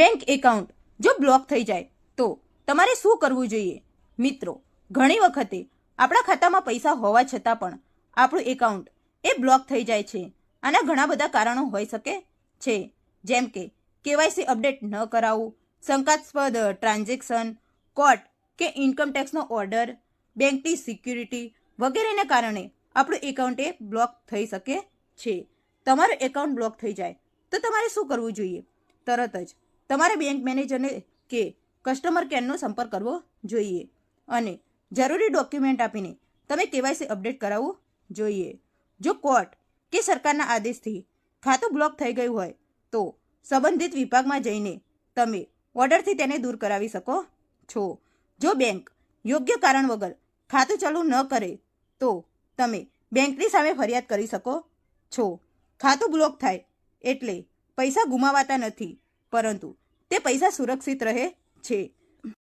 Bank account જો block થઈ જાય તો તમારે શું કરવું જોઈએ? મિત્રો, ઘણી વખતે આપણા ખાતામાં પૈસા હોવા છતાં પણ આપણું એકાઉન્ટ એ બ્લોક થઈ જાય છે. આના ઘણા બધા કારણો હોઈ શકે છે. જેમ કે કેવાયસી અપડેટ ન કરાવવું, શંકાસ્પદ ટ્રાન્ઝેક્શન, કોર્ટ કે ઇન્કમ ટેક્સનો ઓર્ડર, બેંકની સિક્યુરિટી વગેરેને કારણે આપણું એકાઉન્ટ એ બ્લોક થઈ શકે છે. તમારું એકાઉન્ટ બ્લોક થઈ જાય તો તમારે શું કરવું જોઈએ? તરત જ તમારે બેંક મેનેજરને કે કસ્ટમર કેરનો સંપર્ક કરવો જોઈએ. અને જરૂરી ડોક્યુમેન્ટ આપીને તમે કેવાયસી અપડેટ કરાવવું જોઈએ. જો કોર્ટ કે સરકારના આદેશથી ખાતું બ્લોક થઈ ગયું હોય, તો સંબંધિત વિભાગમાં જઈને તમે ઓર્ડરથી તેને દૂર કરાવી શકો છો. જો બેંક યોગ્ય કારણ વગર ખાતું ચાલુ ન કરે, તો તમે બેંકની સામે ફરિયાદ કરી શકો છો. ખાતું બ્લોક થાય એટલે પૈસા ગુમાવાતા નથી. પરંતુ તે પૈસા સુરક્ષિત રહે છે.